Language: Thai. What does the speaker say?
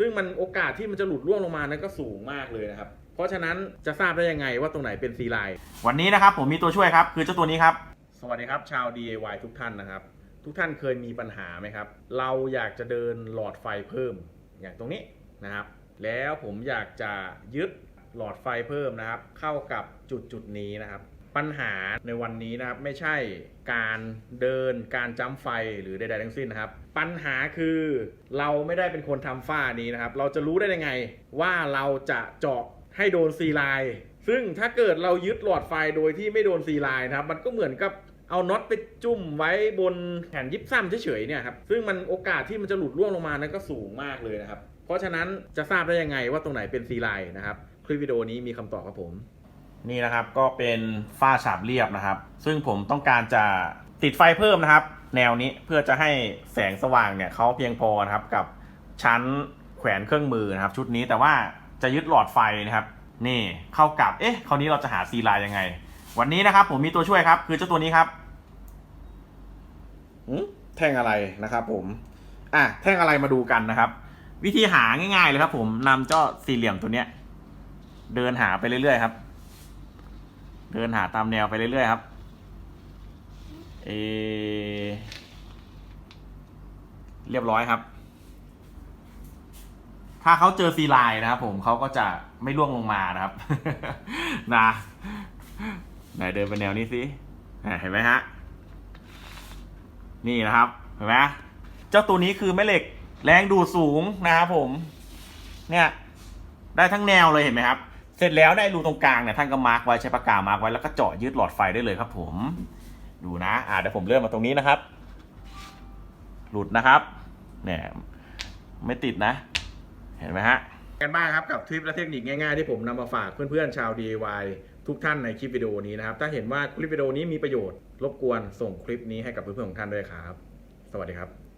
ซึ่งมันโอกาสที่มันจะหลุดร่วงลงมานั้นก็สูงมากเลยนะครับ เพราะฉะนั้นจะทราบได้ยังไงว่าตรงไหนเป็นซีไลน์วันนี้นะครับผมมีตัวช่วยครับ คือเจ้าตัวนี้ครับ สวัสดีครับชาว DIY ทุกท่านนะครับ ทุกท่านเคยมีปัญหาไหมครับ เราอยากจะเดินหลอดไฟเพิ่ม อย่างตรงนี้นะครับ แล้วผมอยากจะยึดหลอดไฟเพิ่มนะครับ เข้ากับจุดจุดๆนี้นะครับ ปัญหาในวันนี้นะครับ ไม่ใช่การเดินการจ้ำไฟหรือใดๆทั้งสิ้นนะครับ ปัญหาคือเราไม่ได้เป็นคนทำฝ้านี้นะครับ เราจะรู้ได้ยังไงว่าเราจะเจาะให้โดนซีไลน์ซึ่งถ้าเกิดเรายึดหลอดไฟโดยที่ไม่โดนซีไลน์นะครับ มันก็เหมือนกับเอาน็อตไปจุ่มไว้บนแผ่นยิบซ้ำเฉยๆเนี่ยครับซึ่งมันโอกาสที่มันจะหลุดร่วงลงมานั้นก็สูงมากเลยนะครับ เพราะฉะนั้นจะทราบได้ยังไงว่าตรงไหนเป็นซีไลน์นะครับ คลิปวิดีโอนี้มีคำตอบครับผม นี่นะครับก็เป็นฝ้าฉาบเรียบนะครับ ซึ่งผมต้องการจะติดไฟเพิ่มนะครับ แนวนี้เพื่อจะให้แสงสว่างเนี่ยเขาเพียงพอนะครับกับชั้นแขวนเครื่องมือนะครับ ชุดนี้แต่ว่าจะยึดหลอดไฟนะครับ นี่เข้ากับเอ๊ะคราวนี้เราจะหาซีลน์ยังไง วันนี้นะครับ ผมมีตัวช่วยครับ คือเจ้าตัวนี้ครับหืมแท่งอะไรนะครับ ผมอะแท่งอะไรมาดูกันนะครับ วิธีหาง่ายๆเลยครับ ผมนำเจ้าสี่เหลี่ยมตัวเนี้ย เดินหาไปเรื่อยๆครับ เดินหาตามแนวไปเรื่อยๆครับเอเรียบร้อยครับ ถ้าเขาเจอซีไลน์นะครับผมเขาก็จะไม่ล่วงลงมานะครับ นะไหนเดินไปแนวนี้สิเห็นไหมฮะ นี่นะครับ เห็นไหมเจ้าตัวนี้คือแม่เหล็กแรงดูดสูงนะครับผม เนี่ย ได้ทั้งแนวเลยเห็นไหมครับ เสร็จแล้วได้รูตรงกลางเนี่ยท่านก็มาร์กไว้ใช้ปากกามาร์กไว้แล้วก็เจาะยึดหลอดไฟได้เลยครับผม ดูนะอ่าเดี๋ยวผมเลื่อนมาตรงนี้นะครับ หลุดนะครับเนี่ยไม่ติดนะ เห็นไหมฮะกันบ้างครับกับทริปและเทคนิคง่ายๆที่ผมนำมาฝากเพื่อนๆชาว DIY ทุกท่านในคลิปวิดีโอนี้นะครับ ถ้าเห็นว่าคลิปวิดีโอนี้มีประโยชน์ รบกวนส่งคลิปนี้ให้กับเพื่อนๆของท่านด้วยครับ สวัสดีครับ